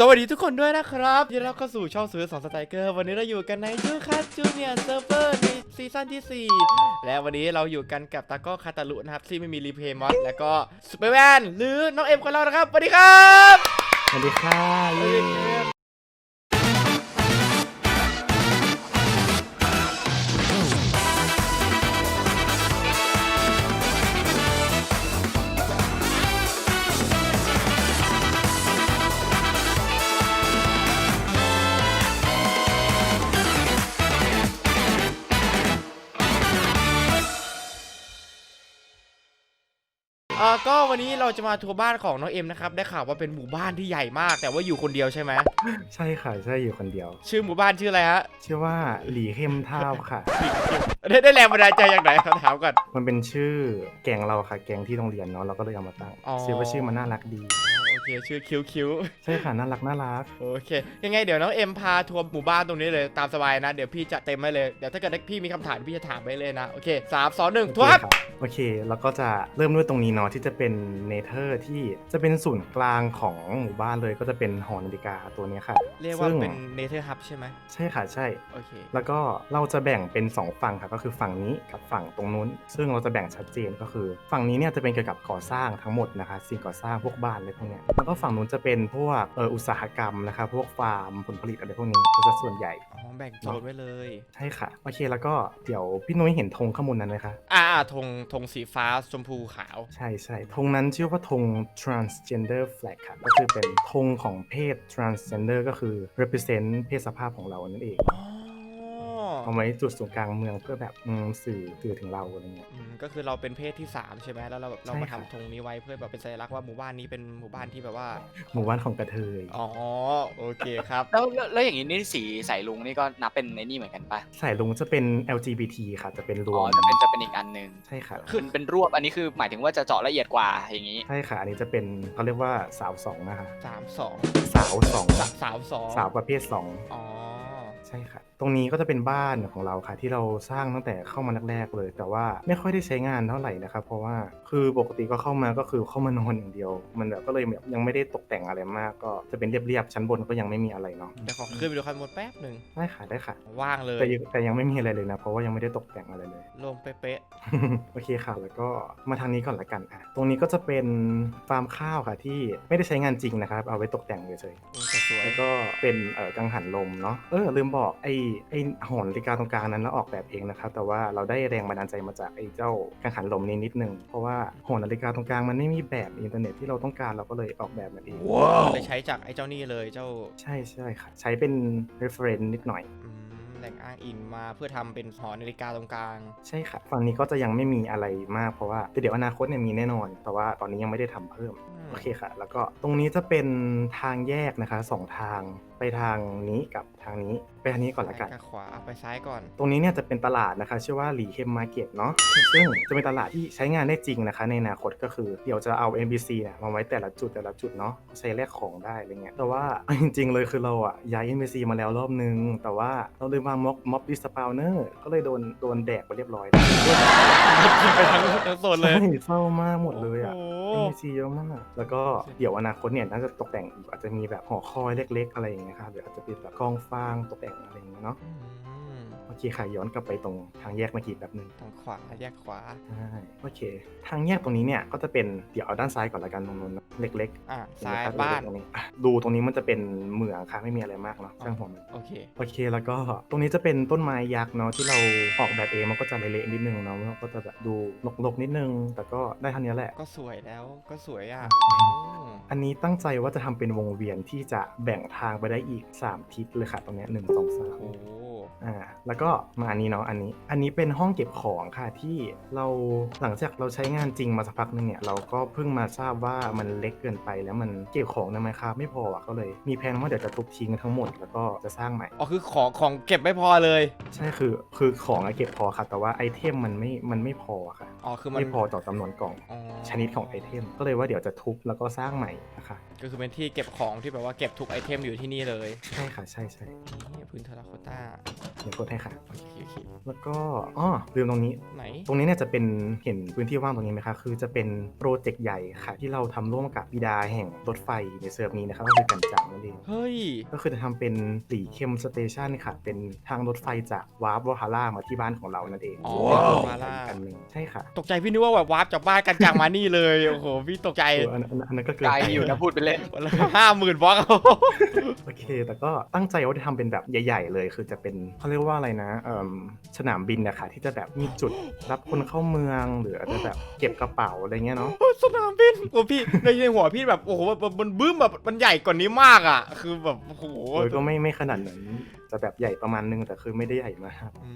สวัสดีทุกคนด้วยนะครับยินดีต้อนรับเข้าสู่ช่องสือสองสไตรเกอร์วันนี้เราอยู่กันในยูคัสจูเนียร์เซิร์ฟเวอร์ในซีซั่นที่ 4 และวันนี้เราอยู่กันกับตาโก้คาตาลุนะครับที่ไม่มีรีเพย์มอดแล้วก็ซูเปอร์แมนหรือน้องเอ็มของเรานะครับสวัสดีครับสวัสดีค่ะ ก็วันนี้เราจะมาทัวร์บ้านของน้องเอ็มนะครับ ได้ข่าวว่าเป็นหมู่บ้านที่ใหญ่มาก แต่ว่าอยู่คนเดียวใช่ไหม ใช่ค่ะใช่อยู่คนเดียว ชื่อหมู่บ้านชื่ออะไรฮะชื่อว่าหลีเข้มเท่าค่ะ ได้ได้แรงบันดาลใจจากไหนครับถามก่อน มันเป็นชื่อแกงเราค่ะ แกงที่โรงเรียนเนาะเราก็เลยเอามาตั้งอ๋อ ชื่อว่าชื่อมันน่ารักดีโอ เคชื่อคิวคิวใช่ค่ะน่ารักน่ารัก โอเค ยังไงเดี๋ยวน้องเอ็มพาทัวร์หมู่บ้านตรงนี้เลยตามสบายนะ เดี๋ยวพี่จะเต็มไปเลย เดี๋ยวถ้าเกิดพี่มีคำถามพี่จะถามไปเลยนะ โอเคสามสองหนึ่งทัวร์ครับโอเคแล้วก็จะเริ่มด้วยตรงนี้เนาะที่จะเป็นเนเธอร์ที่จะเป็นศูนย์กลางของหมู่บ้านเลยก็จะเป็นหอนาฬิกาตัวเนี้ยค่ะเรียกว่าซึ่งเป็นเนเธอร์ฮับใช่ไหมใช่ค่ะใช่ โอเค แล้วก็เราจะแบ่งเป็น 2 ฝั่งค่ะก็คือฝั่งนี้กับฝั่งตรงนู้น ซึ่งเราจะแบ่งชัดเจนก็คือ ฝั่งนี้เนี่ยจะเป็นเกี่ยวกับก่อสร้างทั้งหมดนะคะ สิ่งก่อสร้างพวกบ้านอะไรพวกเนี้ย แล้วก็ฝั่งนู้นจะเป็นพวกเอออุตสาหกรรมนะคะพวกฟาร์มผลผลิตอะไรพวกนี้ก็จะส่วนใหญ่ อ๋อแบ่งโซนไว้เลย ใช่ค่ะ โอเคแล้วก็เดี๋ยวพี่นุ้ยเห็นธงข้างบนนั้นไหมคะอ่าอ่าธงธงสีฟ้าชมพูขาว ใช่ใช่ธงนั้นชื่อว่าธง transgender flag ค่ะก็คือเป็นธงของเพศ transgender ก็คือ represent เพศสภาพของเรานั่นเอง อ๋อ เอาไว้จุดศูนย์กลางเมืองเพื่อแบบอืมสื่อสื่อถึงเราอะไรเงี้ยอืมก็คือเราเป็นเพศที่ 3 ใช่ไหมแล้วเราแบบเราใช่มาค่ะทำธงนี้ไว้เพื่อแบบเป็นสัญลักษณ์ว่าหมู่บ้านนี้เป็นหมู่บ้านที่แบบว่า หมู่บ้านของกระเทยอ๋อโอเคครับแล้วแล้วแล้วอย่างนี้นี่สีสายลุงนี่ก็นับเป็นในนี่เหมือนกันปะสายลุงจะเป็น LGBT ค่ะจะเป็นรอ๋วอมจะเป็นจะเป็นอีกอันหนึ่งใช่ค่ะคือเป็นรวบอันนี้คือหมายถึงว่าจะเจาะละเอียดกว่าอย่างนี้ใช่ค่ะอันนี้จะเป็นเขาเรียกว่าสาวสองนะคะสามสองสาวสองสามสาวสองสาวประเภทสองอ๋อใช่ค่ะตรงนี้ก็จะเป็นบ้านของเราค่ะ ที่เราสร้างตั้งแต่เข้ามาแรกๆเลย แต่ว่าไม่ค่อยได้ใช้งานเท่าไหร่นะครับ เพราะว่าคือปกติก็เข้ามาก็คือเข้ามานอนอย่างเดียว มันแบบก็เลยแบบยังไม่ได้ตกแต่งอะไรมาก ก็จะเป็นเรียบๆชั้นบนก็ยังไม่มีอะไรเนาะเดี๋ยวขอขึ้นไปดูข้างบนแป๊บหนึ่งได้ค่ะได้ค่ะ ว่างเลยแต่ยังแต่ยังไม่มีอะไรเลยนะ เพราะว่ายังไม่ได้ตกแต่งอะไรเลย ลงเป๊ะโอเคค่ะ แล้วก็มาทางนี้ก่อนละกันอะตรงนี้ก็จะเป็นฟาร์มข้าวค่ะที่ไม่ได้ใช้งานจริงนะครับ เอาไว้ตกแต่งเฉยๆโอ้ยสวๆยแล้วก็เป็นเอ่อกังหันลมเนาะเออลืมบอกไอ้ไอ้หอนาฬิกาตรงกลางนั้นเราออกแบบเองนะครับ แต่ว่าเราได้แรงบันดาลใจมาจากไอ้เจ้ากังหันลมนี้นิดนึง เพราะว่าหอนาฬิกาตรงกลางมันไม่มีแบบอินเทอร์เน็ตที่เราต้องการเราก็เลยออกแบบมันเองเลยใช้จากไอ้เจ้านี่เลยเจ้าใช่ใช่ค่ะใช้เป็น reference นิดหน่อย อืมแหล่งอ้างอิงมาเพื่อทำเป็นหอนาฬิกาตรงกลาง ใช่ค่ะฝั่งนี้ก็จะยังไม่มีอะไรมากเพราะว่าเดี๋ยวอนาคตเนี่ยมีแน่นอน แต่ว่าตอนนี้ยังไม่ได้ทำเพิ่ม โอเคค่ะ แล้วก็ตรงนี้จะเป็นทางแยกนะคะสองทางไปทางนี้กับ ทางนี้ไปทางนี้ก่อนละกัน ไปกับขวาไปซ้ายก่อน ตรงนี้เนี่ยจะเป็นตลาดนะคะชื่อว่าหลีเคมมาร์เก็ตเนาะซึ่งจะเป็นตลาดที่ใช้งานได้จริงนะคะ ในอนาคตก็คือเดี๋ยวจะเอา NPC เนี่ยมาไว้แต่ละจุดแต่ละจุดเนาะใช้แลกของได้อะไรเงี้ยแต่ว่าจริง ๆ เลยคือเราอะย้าย NPC มาแล้วรอบนึง แต่ว่าเราลืมวางม็อบม็อบดิสปาวเนอร์ก็เลยโดนโดนแดกไปเรียบร้อยกินไปทั้งทั้งโซนเลยใช่เศร้ามากหมดเลยอะโอ้ NPC เยอะมากแล้วก็เดี๋ยวอนาคตเนี่ยน่าจะตกแต่งอีกอาจจะมีแบบหอคอยเล็ก ๆ อะไรอย่างเงี้ยครับเดี๋ยวอาจจะเป็นแบบกองฟางตกแต่งอะไรอย่างเงี้ยเนาะ อืมโอเคค่ะย้อนกลับไปตรงทางแยกเมื่อกี้แป๊บนึง ทางขวาแยกขวา ใช่โอเค ทางแยกตรงนี้เนี่ยก็จะเป็นเดี๋ยวเอาด้านซ้ายก่อนละกันตรงนู้นนะเล็กอะๆซ้ายเห็นไหมครับบ้าน ตรงนี้อะดูตรงนี้มันจะเป็นเหมืองค่ะไม่มีอะไรมากเนาะช่างหัวมัน โอเค โอเคแล้วก็ตรงนี้จะเป็นต้นไม้ยักษ์เนาะที่เราออกแบบเองมันก็จะเละๆนิดนึงเนาะมันก็จะแบบดูรกๆนิดนึง แต่ก็ได้เท่านี้แหละ ก็สวยแล้วก็สวยอะอือืมอันนี้ตั้งใจว่าจะทำเป็นวงเวียนที่จะแบ่งทางไปได้อีก 3 ทิศเลยค่ะตรงเนี้ยหนึ่งสองสามโอ้อ่า แล้วก็มาอันนี้เนาะอันนี้ อันนี้เป็นห้องเก็บของค่ะที่เราหลังจากเราใช้งานจริงมาสักพักนึงเนี่ยเราก็เพิ่งมาทราบว่ามันเล็กเกินไปแล้วมันเก็บของในไมครับไม่พออะก็เลยมีแผนว่าเดี๋ยวจะทุบทิ้งทั้งหมดแล้วก็จะสร้างใหม่อ๋อคือของของเก็บไม่พอเลย ใช่คือคือของอะเก็บพอค่ะ แต่ว่าไอเทมมันไม่มันไม่พออะค่ะอ๋อคือมันไม่พอต่อจำนวนกล่องอ๋อชนิดของไอเทม ก็เลยว่าเดี๋ยวจะทุบแล้วก็สร้างใหม่นะคะก็คือเป็นที่เก็บของที่แบบว่าเก็บทุกไอเทมอยู่ที่นี่เลย ใช่ค่ะใช่ใช่นี่พื้นเทอราโคต้าเดี๋ยวกดให้ค่ะ โอเคโอเคแล้วก็อ๋อลืมตรงนี้ ไหน ตรงนี้เนี่ยจะเป็นเห็นพื้นที่ว่างตรงนี้ไหมคะ คือจะเป็นโปรเจกต์ใหญ่ค่ะ ที่เราทำร่วมกับบิดาแห่งรถไฟในเซิร์ฟนี้นะครับก็คือกันจังนั่นเอง เฮ้ย ก็คือจะทำเป็นสีเข้มสเตชันค่ะ เป็นทางรถไฟจากวาร์ปวาฮาร่ามาที่บ้านของเรานั่นเองอ๋อเป็นวาร่าอีกอันหนึ่งใช่ค่ะตกใจพี่นึกว่าแบบวาร์ปจากบ้านกันจังมานี่เลย โอ้โห พี่ตกใจเอออันอันอันนั้นก็เกินไกลไปอยู่นะพูดไปเล่น วันละห้าหมื่นบล็อกโอเค แต่ก็ตั้งใจว่าจะทำเป็นแบบใหญ่ ๆ เลย คือจะเป็นเขาเรียกว่าอะไรนะเอิ่มสนามบินนะคะที่จะแบบมีจุดรับคนเข้าเมืองหรืออาจจะแบบเก็บกระเป๋าอะไรเงี้ยเนาะสนามบินโอ้พี่ในในหัวพี่แบบโอ้โหแบบมันบึ้มแบบมันใหญ่กว่านี้มากอะ คือแบบโอ้โหโอ้ยก็ไม่ไม่ขนาดนั้น จะแบบใหญ่ประมาณนึงแต่คือไม่ได้ใหญ่มากอื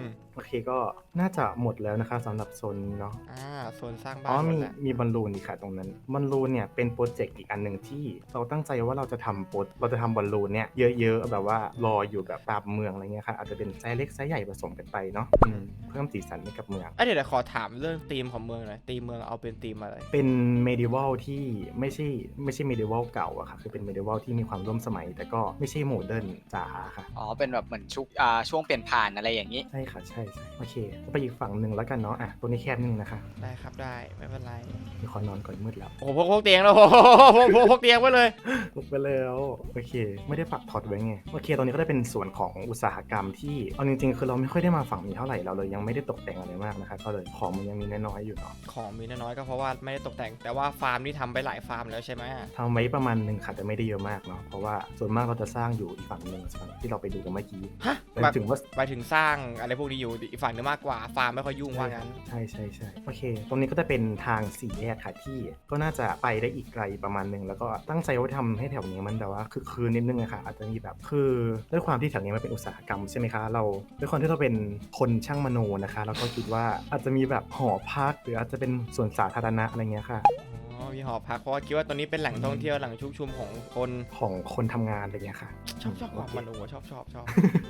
มโอเคก็น่าจะหมดแล้วนะคะสำหรับโซนนี้เนาะ อ่าโซนสร้างบ้าอ๋อนหมมีดแล้วมีบอลลูนอีกค่ะตรงนั้นบอลลูนเนี่ยเป็นโปรเจกต์อีกอันหนึ่งที่เราตั้งใจว่าเราจะทำโปรเราจะทำบอลลูนเนี่ยเยอะๆแบบว่ารออยู่แบบตามเมืองอะไรเงี้ยค่ะอาจจะเป็นไซส์เล็กไซส์ใหญ่ผสมกันไปเนาะอืมเพิ่มสีสันให้กับเมือง เอ้ยเดี๋ยวเดี๋ยวขอถามเรื่องธีมของเมืองหน่อยธีมเมืองเอาเป็นธีมอะไร เป็นเมดิวัลที่ไม่ใช่ไม่ใช่เมดิวัลเก่าอะค่ะคือเป็นเมดิวัลที่มีความร่วมสมัย แต่ก็ไม่ใช่โมเดิร์นจ๋าค่ะอ๋อ เป็นแบบเหมือนชุกอ่าช่วงเปลี่ยนผ่านอะไรอย่างนี้ ใช่ค่ะใช่ใช่โอเคไปอีกฝั่งหนึ่งแล้วกันเนาะอะตัวนี้แคบนิดนึงนะคะได้ครับได้ไม่เป็นไร มีขอนอนก่อนมืดแล้วโอ้โหพกพกเตียงแล้วโอ้โหพกพกพกเตียงไว้เลย ลุกไปแล้วโอเค ไม่ได้ปักพอร์ตไว้ไงโอเคตอนนี้ก็ได้เป็นส่วนของอุตสาหกรรมที่เอาจริงๆคือเราไม่ค่อยได้มาฝั่งนี้เท่าไหร่เราเลยยังไม่ได้ตกแต่งอะไรมากนะคะก็เลยของมันยังมีน้อยๆอยู่เนาะ ของมีน้อยๆก็เพราะว่าไม่ได้ตกแต่ง แต่ว่าฟาร์มนี่ทำไปหลายฟาร์มแล้วใช่ไหม ทำไว้ประมาณหนึ่งค่ะแต่ไม่ได้เยอะมากเนาะเพราะว่าส่วนมากเราจะสร้างอยู่อีกฝั่งหนึ่งฝั่งที่เราไปดูกันเมื่อกี้ฮะแต่แบบถึงว่าไปถึงสร้างอะไรพวกนี้อยู่อีกฝั่งนึงมากกว่าฟาร์มไม่ค่อยยุ่งว่างั้นใช่ใช่ใช่โอเค ตรงนี้ก็จะเป็นทางสี่แยกค่ะที่ก็น่าจะไปได้อีกไกลประมาณหนึ่งแล้วก็ตั้งใจว่าทำให้แถวนี้มันแบบว่าคือคืนนิดนึงอะค่ะอาจจะมีแบบคือด้วยความที่แถวนี้มันเป็นอุตสาหกรรมใช่ไหมคะเราด้วยความที่เราเป็นคนช่างมโนนะคะ เราก็คิดว่าอาจจะมีแบบหอพักหรืออาจจะเป็นสวนสาธารณะอะไรเงี้ยค่ะอ๋อ มีหอพักเพราะว่าคิดว่าตรงนี้เป็นแหล่งท่องเที่ยวแหล่งชุกชุมของคนของคนทำงานอะไรเงี้ยค่ะ ชอบชอบความมันโอ้ชอบชอบชอบ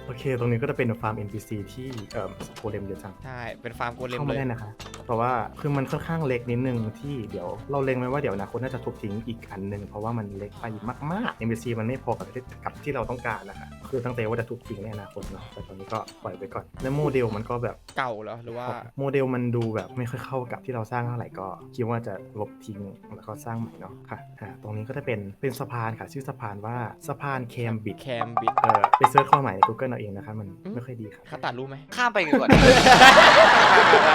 โอเค ตรงนี้ก็จะเป็นฟาร์ม NPC ที่เอ่อโกเลมเยอะจัง ใช่เป็นฟาร์มโกเลมเข้าเลมายได้นะคะ เพราะว่าคือมันค่อนข้างเล็กนิดนึงที่เดี๋ยวเราเล็งไว้ว่าเดี๋ยวอนาคตน่าจะถูกทิ้งอีกอันหนึงเพราะว่ามันเล็กไปมากๆ NPC มันไม่พอกับที่กับที่เราต้องการนะคะคือตั้งใจว่าจะถูกทิ้งในอนาคตเนาะแต่ตอนนี้ก็ปล่อยไว้ก่อนแล้วโมเดลมันก็แบบเก่าเหรอหรือว่า โมเดลมันดูแบบไม่ค่อยเข้ากับที่เราสร้างเท่าไหร่ก็คิดว่าจะลบทิ้งแล้วก็สร้างใหม่เนาะค่ะอ่าตรงนี้ก็จะเป็นเป็นสะพานค่ะ ชื่อสะพานว่าสะพานเคมบิดแคมบิดเออไปเซิร์ชความหมายใน Google เอาเองนะคะมันไม่ค่อยดีค่ะข้าตัดรู้ไหมข้ามไปก่อน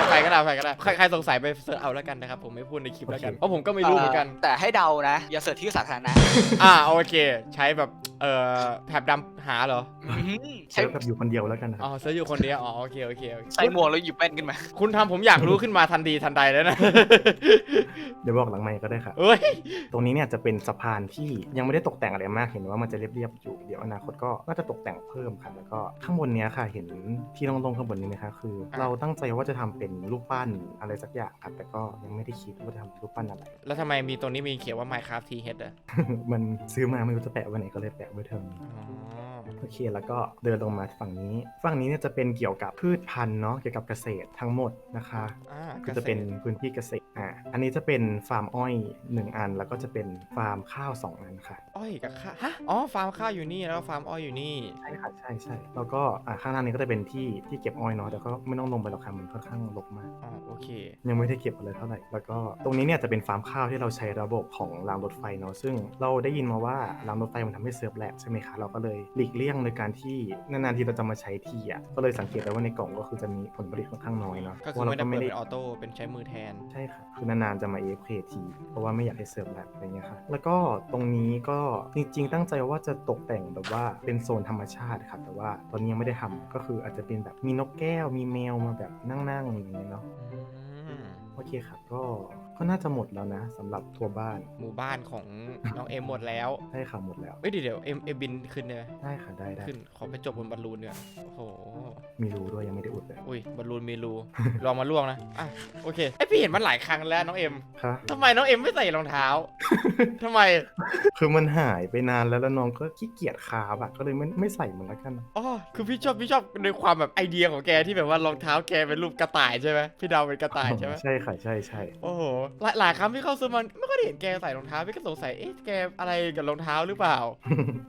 ใครก็ได้ใครก็ได้ใครใครสงสัยไปเสิร์ชเอาแล้วกันนะครับ ผมไม่พูดในคลิปแล้วกันเพราะผมก็ไม่รู้เหมือนกัน แต่ให้เดานะ อย่าเสิร์ชที่สาธารณะ อ่าโอเค ใช้แบบเอ่อแถบดำหาเหรอ อื้อหือใช้ใช้แบบอยู่คนเดียวแล้วกันนะคอ๋รับอเซิร์ชอยู่คนเดียวอ๋อโอเคโอเคโอเคใส่หมวกแล้วหยิบแป้นขึ้นมา คุณทำผมอยากรู้ขึ้นมาทันทีทันใดแล้วนะ เดี๋ยวบอกหลังไมค์ก็ได้ค่ะ เอ้ย ตรงนี้เนี่ยจะเป็นสะพานที่ยังไม่ได้ตกแต่งอะไรมาก เห็นว่ามันจะเรียบๆอยู่ เดี๋ยวอนาคตก็น่าจะตกแต่งเพิ่มค่ะ แล้วก็ข้างบนเนี้ยค่ะ เห็นที่ลงๆข้างบนนี้ไหมคะ คือ เราตั้งใจว่าจะทำเป็นรูปปั้นอะไรสักอย่างครับแต่ก็ยังไม่ได้คิดว่าจะทำเป็นรูปปั้นอะไร แล้วทำไมมีตรงนี้มีเขียนว่า Minecraft T Head อะมันซื้อมาไม่รู้จะแปะไว้ไหนก็เลยแปะไว้เทำ โอเค แล้วก็เดินลงมาฝั่งนี้ ฝั่งนี้เนี่ยจะเป็นเกี่ยวกับพืชพันธุ์เนาะเกี่ยวกับเกษตรทั้งหมดนะคะอ่าก็จะเป็นพื้นที่เกษตรอ่าอันนี้จะเป็นฟาร์มอ้อยหนึ่งอัน แล้วก็จะเป็นฟาร์มข้าวสองอันค่ะอ้อยกับข้าวฮะอ๋อฟาร์มข้าวอยู่นี่แล้วฟาร์มอ้อยอยู่นี่ใช่ค่ะใช่ใช่แล้วก็อ่าข้างล่างนี้ก็จะเป็นที่ที่เก็บอ้อยเนาะแต่ก็ไม่ต้องลงไปหรอกค่ะมันค่อนข้างรกมากอ๋อโอเค ยังไม่ได้เก็บอะไรเท่าไหร่แล้วก็ตรงนี้เนี่ยจะเป็นฟาร์มข้าวที่เราใช้ระบบของรางรถไฟเนาะซึ่งเราได้ยินมาว่ารางรถไฟมันทำให้เซิร์ฟแหลกใช่ไหมคะเราก็เลยหลีกเลี่ยงในการที่นานๆทีเราจะมาใช้ที่อะก็เลยสังเกตได้ว่าในกล่องก็คือจะมีผลผลิตค่อนข้างน้อยเนาะก็เพคือราะไม่เราได้ก็เปิไม่ดได้เป็นออโต้เป็นใช้มือแทนใช่ค่ะคือนานๆจะมา AFK ทีเพราะว่าไม่อยากให้เสิร์ฟแลบอะไรเงี้ยค่ะแล้วก็ตรงนี้ก็จริงๆ ตั้งใจว่าจะตกแต่งแบบว่าเป็นโซนธรรมชาติค่ะแต่ว่าตอนนี้ยังไม่ได้ทำก็คืออาจจะเป็นแบบมีนกแก้วมีแมวมาแบบนั่งๆอย่างเงี้ยเนาะอืมโอเคครับก็ ก็น่าจะหมดแล้วนะสำหรับทัวร์บ้านหมู่บ้านของน้องเอ็มหมดแล้วใช่ค่ะหมดแล้ว เอ้ยเดี๋ยวเดี๋ยวเอ็มเอ็มบินขึ้นได้ไหมได้ค่ะได้ได้ขึ้นขอไปจบบนบอลลูนเนี่ยโอ้โห มีรูด้วยยังไม่ได้อุดเลยอุ้ยบอลลูนมีรู ลองมาล่วงนะอะโอเคไอยพี่เห็นมันหลายครั้งแล้วน้องเอ็มค่ะทำไมน้องเอ็มไม่ใส่รองเท้าทำไมคือมันหายไปนานแล้วแล้วน้องก็ขี้เกียจคาบอะก็เลยไม่ไม่ใส่มันแล้วกันอ๋อคือพี่ชอบพี่ชอบในความแบบไอเดียของแกที่แบบว่ารองเท้าแกเป็นรูปกระต่ายใช่ไหมพี่ดาวเป็นกระต่ายใช่ไหมใช่ค่ะใช่ใช่โอ้โหหลายหลายครั้งพี่เข้าซื้อมันไม่ค่อยได้เห็นแกใส่รองเท้าพี่ก็สงสัยเอ๊ะแกอะไรกับรองเท้าหรือเปล่า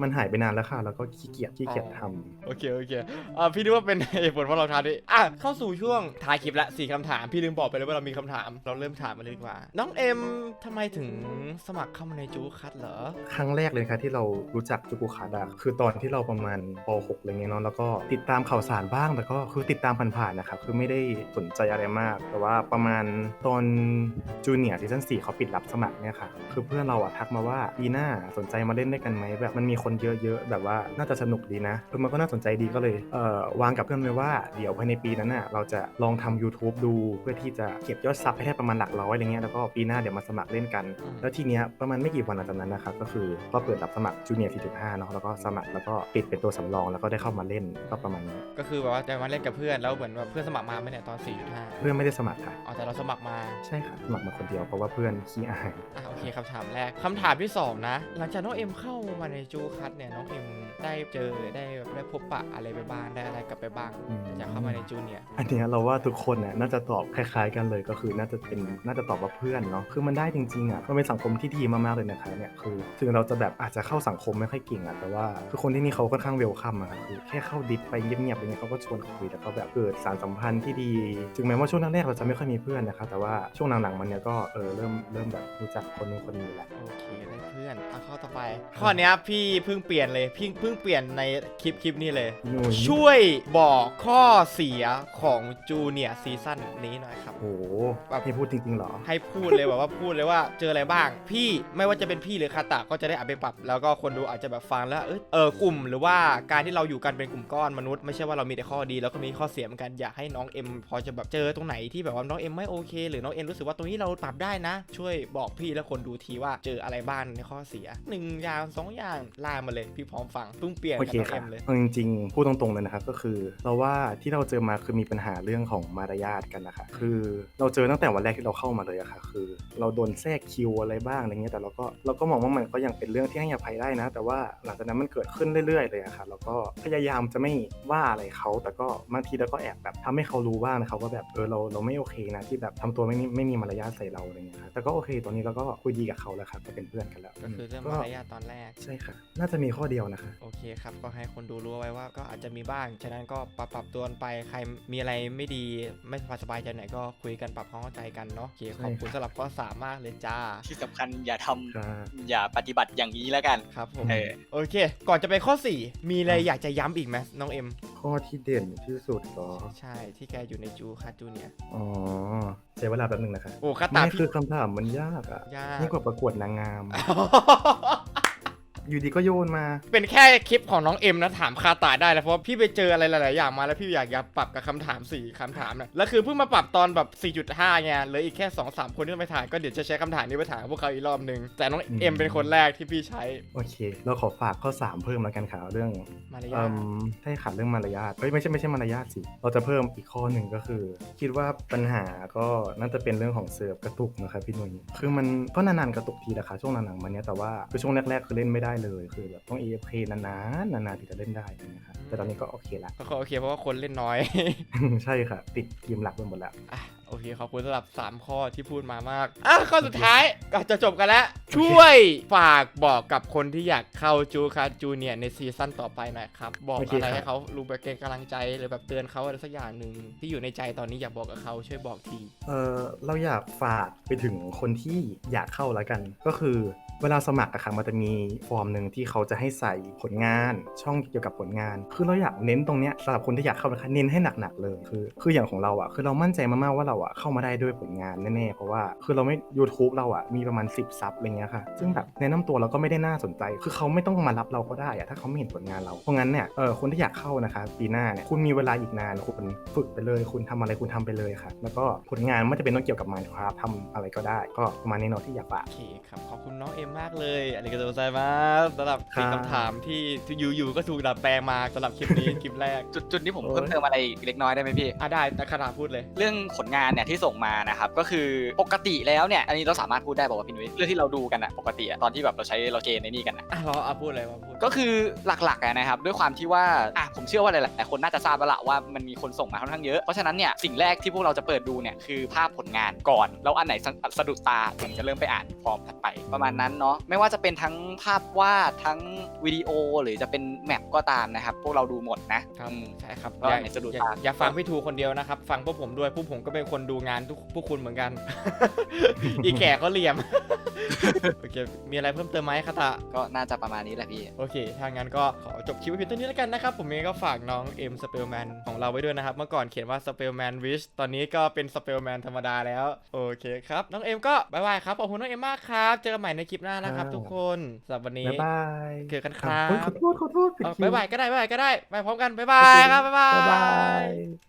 มันหายไปนานแล้วค่ะ แล้วก็ขี้เกียจขี้เกียจทำโอเคโอเคอ่าพี่นึกว่าเป็นเหตุผลเพราะรองเท้าด้วยอะเข้าสู่ช่วงท้ายคลิปละสี่คำถาม พี่ลืมบอกไปเลยว่าเรามีคำถาม เราเริ่มถามมาเลยดีกว่า น้องเอ็มทำไมถึงสมัครเข้ามาในจูคัทเหรอครั้งแรกเลยค่ะที่เรารู้จักจูกุคาดะคือตอนที่เราประมาณป .6 อะไรเงี้ยเนาะแล้วก็ติดตามข่าวสารบ้างแต่ก็คือติดตามผ่านๆนะครับคือไม่ได้สนใจอะไรมาก แต่ว่าประมาณตอนจูเนียร์ซีซั่น4เขาปิดรับสมัครเนี่ยค่ะ คือเพื่อนเราอะทักมาว่าปีหน้าสนใจมาเล่นด้วยกันไหมแบบมันมีคนเยอะๆแบบว่าน่าจะสนุกดีนะคือมันก็น่าสนใจดีก็เลยเอ่อวางกับเพื่อนไว้ว่าเดี๋ยวภายในปีนั้นน่ะเราจะลองทำ YouTube ดูเพื่อที่จะเก็บยอดซับให้ได้ประมาณหลักร้อยอะไรเงี้ยแล้วก็ปีหน้าเดี๋ยวมาสมัครเล่นกัน แล้วทีเนี้ยประมาณไม่กี่วันหลังจากนั้นนะครับก็คือก็เปิดรับสมัครจูเนียร์45เนาะแล้วก็สมัครแล้วก็ปิดเป็นตัวสำรองแล้วก็ได้เข้ามาเล่นก็ประมาณนี้ก็คือแบบว่าจะมาเล่นกับเพื่อนแล้วเหมือนว่าเพื่อนสมัครมาไม่เนี่ยตอน4.5เพื่อนไม่ได้สมัครค่ะอ๋อแต่เราสมัครมาใช่ค่ะสมัครมาคนเดียวเพราะว่าเพื่อนขี้อาย อะโอเคคำถามแรกคำถามที่สองนะ หลังจากน้องเอ็มเข้ามาในจูคัตเนี่ยน้องเอ็ม ได้เจอได้แบบได้พบปะอะไรไปบ้างได้อะไรกลับไปบ้างหลังจากเข้ามาในจูเนียร์อันเนี้ยเราว่าทุกคนน่ะน่าจะตอบคล้าย ๆ กันเลยก็คือน่าจะเป็นน่าจะตอบว่าเพื่อนเนาะคือมันได้จริงๆอะมันเป็นสังคมที่ดีมากๆเลยนะคะเนี่ยคือถึงเราจะแบบอาจจะเข้าสังคมไม่ค่อยเก่งอะแต่ว่าคือคนที่นี่เขาค่อนข้างเวลคัมอะค่ะคือแค่เข้าดิฟไปเงียบๆอะไรเงี้ยเขาก็ชวนคุยแล้วก็แบบเกิดสารสัมพันธ์ที่ดีถึงแม้ว่าช่วงแรกๆเราจะไม่ค่อยมีเพื่อนนะคะแต่ว่าช่วงหลังๆมันเนี้ยก็เออเริ่มเริ่มแบบรู้จักคนนู้นคนนี้แหละ โอเคได้เพื่อนอะข้อต่อไป ข้อเนี้ยพี่เพิ่งเปลี่ยนเลยพี่เพิ่งเปลี่ยนในคลิปคลิปนี้เลย หนุ่ย ช่วยบอกข้อเสียของจูเนียร์ซีซั่นนี้หน่อยครับ โอ้โหให้พูดจริงๆเหรอ ให้พูดเลยแบบว่าพูดเลยว่าเจออะไรบ้าง พี่ไม่ว่าจะเป็นพี่หรือคาตะก็จะได้เอาไปปรับ แล้วก็คนดูอาจจะแบบฟังแล้วเออเออกลุ่ม หรือว่าการที่เราอยู่กันเป็นกลุ่มก้อนมนุษย์ไม่ใช่ว่าเรามีแต่ข้อดีแล้วก็มีข้อเสียเหมือนกันอยากให้น้องเอ็มพอจะแบบเจอตรงไหนที่แบบว่าน้องเอ็มไม่โอเค หรือน้องเอ็มรู้สึกว่าตรงนี้เราปรับได้นะ ช่วยบอกพี่และคนดูทีว่าเจออะไรบ้างในข้อเสียหนึ่งอย่างสองอย่างล่ามาเลยพี่พร้อมฟังเพิ่งเปลี่ยนโอกับเคน้องค่ะเอ็มเลยเอาจริงๆพูดตรงๆเลยนะครับก็คือ เราว่าที่เราเจอมาคือมีปัญหาเรื่องของมารยาทกันนะคะคือเราเจอตั้งแต่วันแรกที่เราเข้ามาเลยอะค่ะคือ เราโดนแทรกคิวอะไรบ้างอะไรเงี้ยแต่เราก็เราก็มองว่ามันก็ยังเป็นเรื่องที่ให้อภัยได้นะ แต่ว่าหลังจากนั้นมันเกิดขึ้นเรื่อยๆเลยอะค่ะแล้วก็พยายามจะไม่ว่าอะไรเขาแต่ก็บางทีเราก็แอบแบบทำให้เขารู้บ้างนะครับว่าแบบเออเราเราไม่โอเคนะที่แบบทำตัวไม่มีไม่มีมารยาทใส่เราอะไรเงี้ยครับแต่ก็โอเคตอนนี้เราก็คุยดีกับเขาแล้วครับก็เป็นเพื่อนกันแล้วก็คือเรื่องก็มารยาทตอนแรกใช่ค่ะน่าจะมีข้อเดียวนะคะโอเคครับ ก็ให้คนดูรู้ไว้ว่าก็อาจจะมีบ้าง ฉะนั้นก็ปรับปรับตัวกันไป ใครมีอะไรไม่ดีไม่สบายใจไหนก็คุยกันปรับความเข้าใจกันเนาะโอเคขอบคุณสำหรับข้อสามมากเลยจ้า ที่สำคัญอย่าทำครับอย่าปฏิบัติอย่างนี้แล้วกัน ครับผม เออ โอเค ก่อนจะไปข้อ 4 มีอะไรอยากจะย้ำอีกไหมน้องเอ็ม ข้อที่เด่นที่สุดเหรอ ใช่ที่แกอยู่ในจูคาจูเนี่ย อ๋อใช้เวลาแป๊บนึงนะคะโอ้คาตาไม่พี่ คือคำถามมันยากอะยากนี่งกว่าประกวดนางงาม อยู่ดีก็โยนมา เป็นแค่คลิปของน้องเอ็มนะถามคาตาได้แล้วเพราะว่าพี่ไปเจออะไรหลาย ๆ อย่างมาแล้วพี่อยากจะปรับกับคำถาม4คำถามนะแล้วคือเพิ่งมาปรับตอนแบบ 4.5ไงเหลืออีกแค่2 3คนที่ต้องไปถ่ายก็เดี๋ยวจะใช้คำถามนี้ไปถามพวกเขาอีกรอบนึงแต่น้องอืมเอ็มเป็นคนแรกที่พี่ใช้โอเค เราขอฝากข้อ 3 เพิ่มแล้วกันค่ะเรื่องมารเอ่ยาทมใช่ค่ะเรื่องมารยาทเอ้ยไม่ใช่ไม่ใช่มารยาทสิ เราจะเพิ่มอีกข้อหนึ่งก็คือ คิดว่าปัญหาก็น่าจะเป็นเรื่องของเซิร์ฟกระตุกนะครับพี่หนุ่ยคือมันก็นานๆกระตุกทีนะคะช่วงหลังๆมาเนี้ยแต่ว่าคือช่วงแรกๆคือเล่นไม่ได้เลยคือแบบต้อง AFK นานๆนานๆถึงจะเล่นได้นะครับแต่ตอนนี้ก็โอเคละ ก็โอเคเพราะว่าคนเล่นน้อย ใช่ค่ะ ติดทีมหลักไปหมดแล้วอะโอเคขอบคุณสำหรับ 3 ข้อที่พูดมามากอะข้อสุดท้ายก็จะจบกันแล้ว ช่วยฝากบอกกับคนที่อยากเข้าจูคาจูเนียในซีซั่นต่อไปหน่อยครับ บอกโอเคอะไรครับ ให้เขารู้แบบเกณฑ์กำลังใจหรือแบบเตือนเขาอะไรสักอย่างหนึ่งที่อยู่ในใจตอนนี้อยากบอกกับเขาช่วยบอกที เออเราอยากฝากไปถึงคนที่อยากเข้าแล้วกัน ก็คือ เวลาสมัครอะค่ะมันจะมีฟอร์มหนึ่งที่เขาจะให้ใส่ผลงานช่องเกี่ยวกับผลงาน คือเราอยากเน้นตรงเนี้ยสำหรับคนที่อยากเข้านะคะเน้นให้หนักๆเลยคือ คืออย่างของเราอะคือเรามั่นใจมากๆว่าเราอะเข้ามาได้ด้วยผลงานแน่ๆเพราะว่าคือเราไม่ YouTube เราอะมีประมาณ 10 ซับอะไรเงี้ยค่ะ ซึ่งแบบแนะนำตัวเราก็ไม่ได้น่าสนใจ คือเขาไม่ต้องมารับเราก็ได้อะถ้าเขาไม่เห็นผลงานเราเพราะงั้นเนี่ยเออคนที่อยากเข้านะคะปีหน้าเนี่ยคุณมีเวลาอีกนานคุณฝึกไปเลย คุณทำอะไรคุณทำไปเลยค่ะ แล้วก็ผลงานไม่จะเป็นต้องเกี่ยวกับ Minecraft ทำอะไรก็ได้ ก็ประมาณนี้เนาะที่อยากฝากโอเคครับขอบคุณน้องเอมอ็มมากเลยอันนี้ก็ต้องใจมาสำหรับครับคำถามที่อยู่ๆก็ถูกดัดแปลงมาสำหรับคลิปนี้ คลิปแรกจุดจุดนี้ผมโอ้ย เพิ่มเติมอะไรอีกเล็กน้อยได้ไหมพี่ อะได้แต่คาถาพูดเลย เรื่องผลงานเนี่ยที่ส่งมานะครับก็คือปกติแล้วเนี่ยอันนี้เราสามารถพูดได้บอกว่าพี่นุ้ยเรื่องที่เราดูกันอะปกติอะตอนที่แบบเราใช้เราเกณฑ์ในนี่กันอะ อะรออะพูดเลยว่าพูดก็คือหลักๆอะนะครับด้วยความที่ว่าอะผมเชื่อว่าหลายๆคนน่าจะทราบแล้วล่ะว่ามันมีคนส่งมาค่อนข้างเยอะ เพราะฉะนั้นเนี่ยสิ่งแรกที่พวกเราจะเปิดดูเนี่ยคือภาพผลงานก่อน แล้วอันไหนสะสะดุดตาถึงจะเริ่มไปอ่านฟอร์มถัดไป ประมาณนั้นเนาะไม่ว่าจะเป็นทั้งภาพวาดทั้งวิดีโอหรือจะเป็นแมปก็ตามนะครับ พวกเราดูหมดนะครับอืมใช่ครับก็อย่าไหนสะดุดอย่าตาอย่าฟังพี่ทูคนเดียวนะครับ ฟังพวกผมด้วยพวกผมก็เป็นคนดูงานทุกพวกคุณเหมือนกัน อีแก่เขาเหลี่ยม โอเค มีอะไรเพิ่มเติมไหมคาตะ ก็น่าจะประมาณนี้แหละพี่ โอเค ถ้างั้นก็ขอจบคลิปไว้เพียงเท่านี้แล้วกันนะครับ ผมเองก็ฝากน้องเอ็มสเปลแมนของเราไว้ด้วยนะครับ เมื่อก่อนเขียนว่าสเปลแมนวิชตอนนี้ก็เป็นสเปลแมนธรรมดาแล้ว โอเคครับ น้องเอ็มก็บายบายครับ ขอบคุณน้องเอ็มมากครับ เจอกันใหม่ในคลิปหน้านะครับครับทุกคนสำหรับวันนี้บ๊ายบายเจอกันครับโอ๊ยขอโทษขอโทษผิดเอาคิวบายบายก็ได้บายบายก็ได้ไปพร้อมกันบายบายครับบายบาบ๊ายบายย